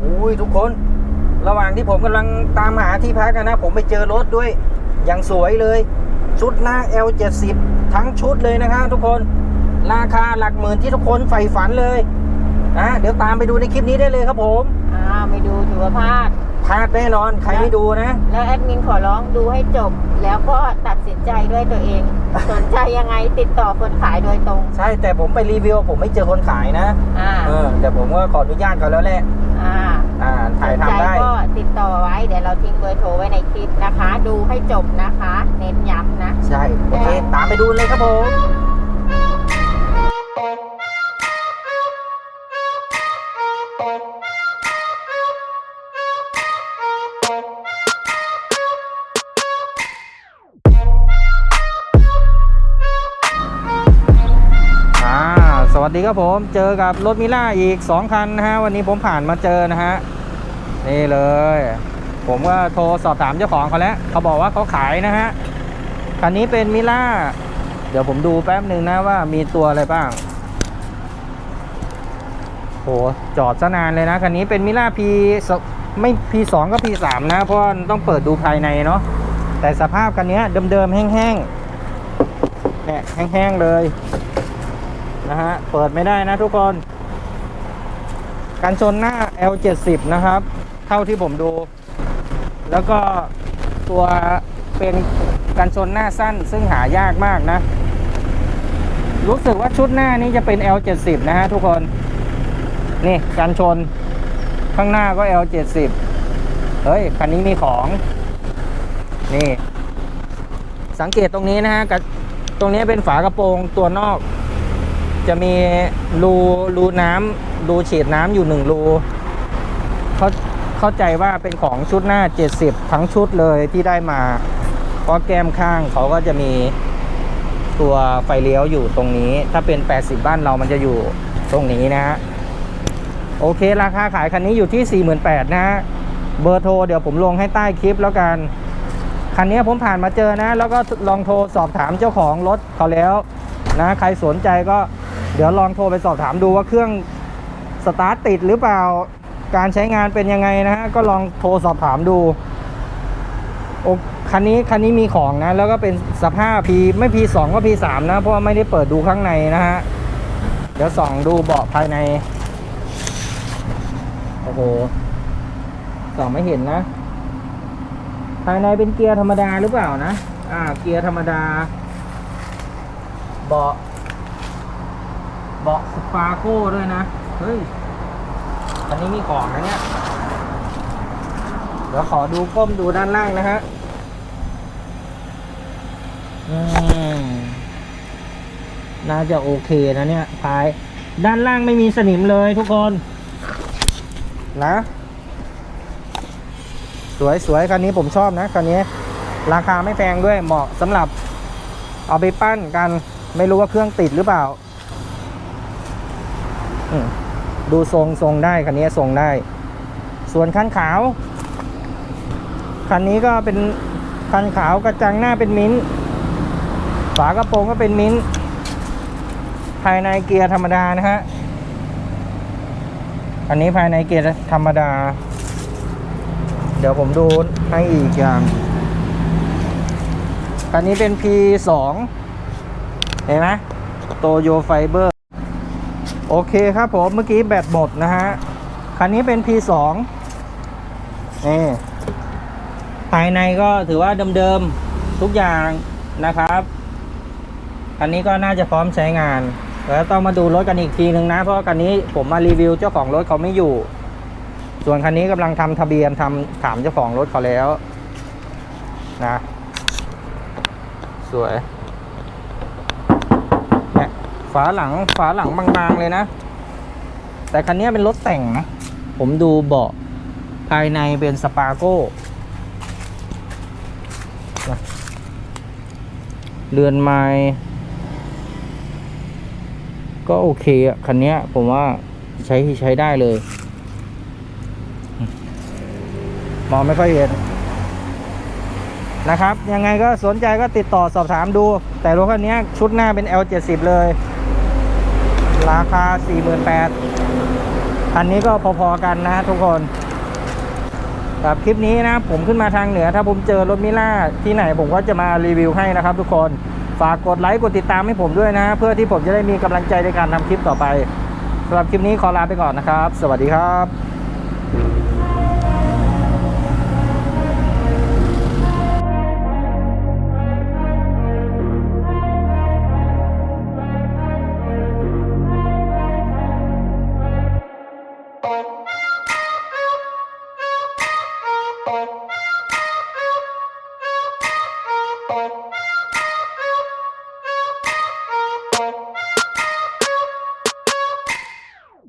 อุ้ยทุกคน ระหว่างที่ผมกำลังตามหาที่พักกันนะ ผมไปเจอรถด้วย อย่างสวยเลย ชุดหน้า L70 ทั้งชุดเลยนะครับทุกคน ราคาหลักหมื่นที่ทุกคนใฝ่ฝันเลยนะเดี๋ยวตามไปดูในคลิปนี้ได้เลยครับผมอ่าไปดูถือว่าพลาดพลาดแน่นอน ใครไม่ดูนะ แล้วแอดมินขอร้องดูให้จบ แล้วก็ตัดสินใจด้วยตัวเอง สนใจยังไงติดต่อคนขายโดยตรง ใช่แต่ผมไปรีวิวผมไม่เจอคนขายนะอ่าเออแต่ผมก็ขออนุญาตเขาแล้วแหละอ่าอ่าถ่ายสนใจทำได้ก็ติดต่อไว้เดี๋ยวเราทิ้งเบอร์โทรไว้ในคลิปนะคะ ดูให้จบนะคะ เน้นย้ำนะ ใช่โอเคตามไปดูเลยครับผม วัสดีครับผมเจอกับรถมิล่าอีก 2 คันนะฮะ วันนี้ผมผ่านมาเจอนะฮะ นี่เลย ผมก็โทรสอบถามเจ้าของเขาแล้ว เขาบอกว่าเขาขายนะฮะ คันนี้เป็นมิล่าเดี๋ยวผมดูแป๊บหนึ่งนะว่ามีตัวอะไรบ้างโหจอดซะนานเลยนะ คันนี้เป็นมิล่า P ไม่ P2 ก็ P3 นะ เพราะต้องเปิดดูภายในเนาะแต่สภาพคันนี้เดิมๆแห้งๆเนี่ยแห้งๆเลย นะฮะ เปิดไม่ได้นะทุกคน กันชนหน้า L70 นะครับ เท่าที่ผมดู แล้วก็ตัวเป็นกันชนหน้าสั้น ซึ่งหายากมากนะ รู้สึกว่าชุดหน้านี้จะเป็น L70 นะฮะทุกคน นี่กันชน ข้างหน้าก็ L70 เฮ้ย คันนี้มีของ นี่ สังเกตตรงนี้นะฮะกระตรงนี้เป็นฝากระโปรงตัวนอก จะมีรูรูน้ำรูฉีดน้ำอยู่หนึ่งรูเขาเข้าใจว่าเป็นของชุดหน้า 70 ทั้งชุดเลยที่ได้มาเพราะแก้มข้างเขาก็จะมีตัวไฟเลี้ยวอยู่ตรงนี้ ถ้าเป็น 80 บ้านเรามันจะอยู่ตรงนี้นะฮะโอเค ราคาขายคันนี้อยู่ที่ 48,000นะฮะเบอร์โทรเดี๋ยวผมลงให้ใต้คลิปแล้วกันคันนี้ผมผ่านมาเจอนะ แล้วก็ลองโทรสอบถามเจ้าของรถเขาแล้วนะ ใครสนใจก็ เดี๋ยวลองโทรไปสอบถามดูว่าเครื่องสตาร์ทติดหรือเปล่า การใช้งานเป็นยังไงนะฮะ ก็ลองโทรสอบถามดู โอ้คันนี้คันนี้มีของนะ แล้วก็เป็นสภาพ P ไม่ P2 ก็ P3 นะ เพราะว่าไม่ได้เปิดดูข้างในนะฮะ เดี๋ยวส่องดูเบาะภายใน โอ้โห ส่องไม่เห็นนะ ภายในเป็นเกียร์ธรรมดาหรือเปล่านะ อ่า เกียร์ธรรมดา เบาะ เบาะสปาโก้ด้วยนะ เฮ้ยอันนี้มีของนะเนี่ย เดี๋ยวขอดูก้มดูด้านล่างนะฮะอืมน่าจะโอเคนะเนี่ยภายด้านล่างไม่มีสนิมเลยทุกคน นะ สวยสวยคันนี้ผมชอบนะคันนี้ ราคาไม่แพงด้วยเหมาะสำหรับเอาไปปั้นกัน ไม่รู้ว่าเครื่องติดหรือเปล่า ดูทรงทรงได้คันนี้ทรงได้ ส่วนคันขาว คันนี้ก็เป็นคันขาวกระจังหน้าเป็นมิ้นท์ฝากระโปรงก็เป็นมิ้นท์ภายในเกียร์ธรรมดานะฮะ อันนี้ภายในเกียร์ธรรมดา เดี๋ยวผมดูให้อีกอย่าง คันนี้เป็น P2 เห็นไหมโตโยไฟเบอร์ โอเคครับผมเมื่อกี้แบตหมดนะฮะ คันนี้เป็น P2 นี่ภายในก็ถือว่าเดิมๆทุกอย่างนะครับคันนี้ก็น่าจะพร้อมใช้งานแล้วต้องมาดูรถกันอีกทีหนึ่งนะ เพราะคันนี้ผมมารีวิวเจ้าของรถเขาไม่อยู่ ส่วนคันนี้กำลังทำทะเบียนทำถามเจ้าของรถเขาแล้วนะ สวย ฝาหลังฝาหลังบางๆเลยนะ แต่คันนี้เป็นรถแต่งนะ ผมดูเบาะภายในเป็นสปาโก้เรือนไม้ก็โอเคอะ คันนี้ผมว่าใช้ใช้ได้เลย มองไม่ค่อยเห็นนะครับ ยังไงก็สนใจก็ติดต่อสอบถามดู แต่รถคันนี้ชุดหน้าเป็น L70 เลย ราคา 48,000คันนี้ก็พอๆกันนะทุกคนครับคลิปนี้นะผมขึ้นมาทางเหนือ ถ้าผมเจอรถมิล่าที่ไหนผมก็จะมารีวิวให้นะครับ ทุกคนฝากกดไลค์กดติดตามให้ผมด้วยนะ เพื่อที่ผมจะได้มีกำลังใจในการทำคลิปต่อไปสำหรับคลิปนี้ขอลาไปก่อนนะครับ สวัสดีครับ